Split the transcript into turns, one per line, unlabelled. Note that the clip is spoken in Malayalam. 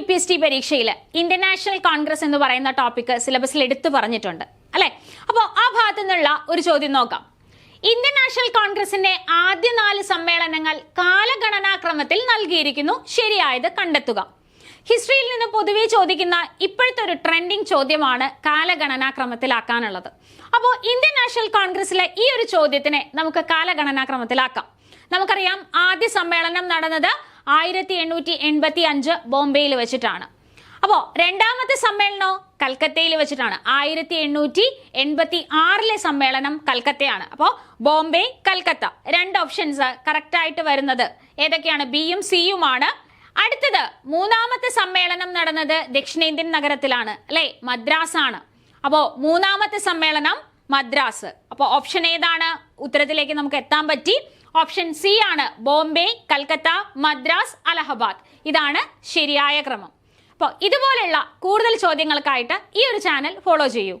യു പി എസ് ടി പരീക്ഷയിൽ ഇന്റർനാഷണൽ കോൺഗ്രസ് എന്ന് പറയുന്ന ടോപ്പിക് സിലബസിൽ എടുത്തു പറഞ്ഞിട്ടുണ്ട് അല്ലെ? അപ്പോൾ ആ ഭാഗത്തു നിന്നുള്ള ഒരു ചോദ്യം നോക്കാം. ഇന്റർനാഷണൽ നാഷണൽ കോൺഗ്രസിന്റെ ആദ്യ നാല് സമ്മേളനങ്ങൾ കാലഗണനാക്രമത്തിൽ നൽകിയിരിക്കുന്നു ശരിയായത് കണ്ടെത്തുക. ഹിസ്റ്ററിയിൽ നിന്ന് പൊതുവെ ചോദിക്കുന്ന ഇപ്പോഴത്തെ ഒരു ട്രെൻഡിങ് ചോദ്യമാണ് കാലഗണനാക്രമത്തിലാക്കാനുള്ളത്. അപ്പോൾ ഇന്ത്യൻ നാഷണൽ കോൺഗ്രസിലെ ഈ ഒരു ചോദ്യത്തിനെ നമുക്ക് കാലഗണനാക്രമത്തിലാക്കാം. നമുക്കറിയാം ആദ്യ സമ്മേളനം നടന്നത് ആയിരത്തി എണ്ണൂറ്റി എൺപത്തി അഞ്ച് ബോംബെയിൽ വെച്ചിട്ടാണ്. അപ്പോൾ രണ്ടാമത്തെ സമ്മേളനോ കൽക്കത്തയിൽ വെച്ചിട്ടാണ്. ആയിരത്തി എണ്ണൂറ്റി എൺപത്തി ആറിലെ സമ്മേളനം കൽക്കത്തയാണ്. അപ്പോൾ ബോംബെ കൽക്കത്ത രണ്ട് ഓപ്ഷൻസ് കറക്റ്റ് ആയിട്ട് വരുന്നത് ഏതൊക്കെയാണ്? ബിയും സിയുമാണ് അടുത്തത് മൂന്നാമത്തെ സമ്മേളനം നടന്നത് ദക്ഷിണേന്ത്യൻ നഗരത്തിലാണ് അല്ലെ? മദ്രാസ് ആണ് അപ്പോൾ മൂന്നാമത്തെ സമ്മേളനം മദ്രാസ്. അപ്പോൾ ഓപ്ഷൻ ഏതാണ്? ഉത്തരത്തിലേക്ക് നമുക്ക് എത്താൻ പറ്റി. ഓപ്ഷൻ സി ആണ് ബോംബെ കൽക്കത്ത മദ്രാസ് അലഹബാദ്. ഇതാണ് ശരിയായ ക്രമം. അപ്പോൾ ഇതുപോലെയുള്ള കൂടുതൽ ചോദ്യങ്ങൾക്കായിട്ട് ഈ ഒരു ചാനൽ ഫോളോ ചെയ്യൂ.